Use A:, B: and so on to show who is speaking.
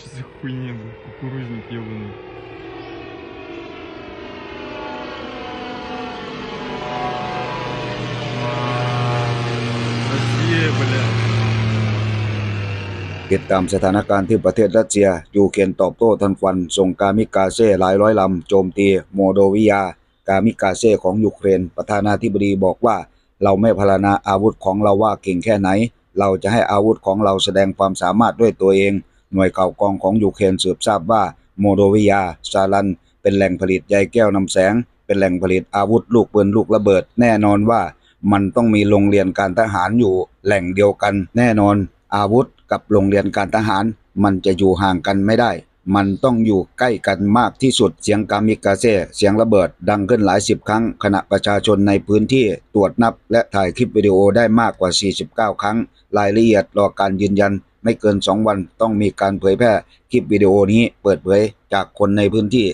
A: Что за хуйня, блин, кукурузник ебаный. Россия, бля.
B: ติดตามสถานการณ์ที่ประเทศรัสเซีย ยูเครนตอบโต้ทันควัน ส่งกามิกาเซ่หลายร้อยลำ โจมตีโมโดวิยา กามิกาเซ่ของยูเครน ประธานาธิบดีบอกว่า เราไม่พรรณนาอาวุธของเราว่าเก่งแค่ไหน เราจะให้อาวุธของเราแสดงความสามารถด้วยตัวเอง หน่วยข่าวกองของยูเครนสืบทราบว่าโมโดวิยาซาลัน เป็นแหล่งผลิตใยแก้วนำแสง เป็นแหล่งผลิตอาวุธลูกปืนลูกระเบิด แน่นอนว่ามันต้องมีโรงเรียนการทหารอยู่แหล่งเดียวกัน แน่นอน อาวุธกับโรงเรียนการทหาร มันจะอยู่ห่างกันไม่ได้ มันต้องอยู่ใกล้กันมากที่สุดเสียงกามิกาเซ่เสียงระเบิด ดังขึ้นหลายสิบครั้ง ขณะประชาชนในพื้นที่ตรวจนับ และถ่ายคลิปวิดีโอได้มากกว่า 49 ครั้ง รายละเอียดรอการยืนยัน ไม่เกิน 2 วันต้องมีการเผยแพร่คลิปวิดีโอนี้เปิดเผยจากคนในพื้นที่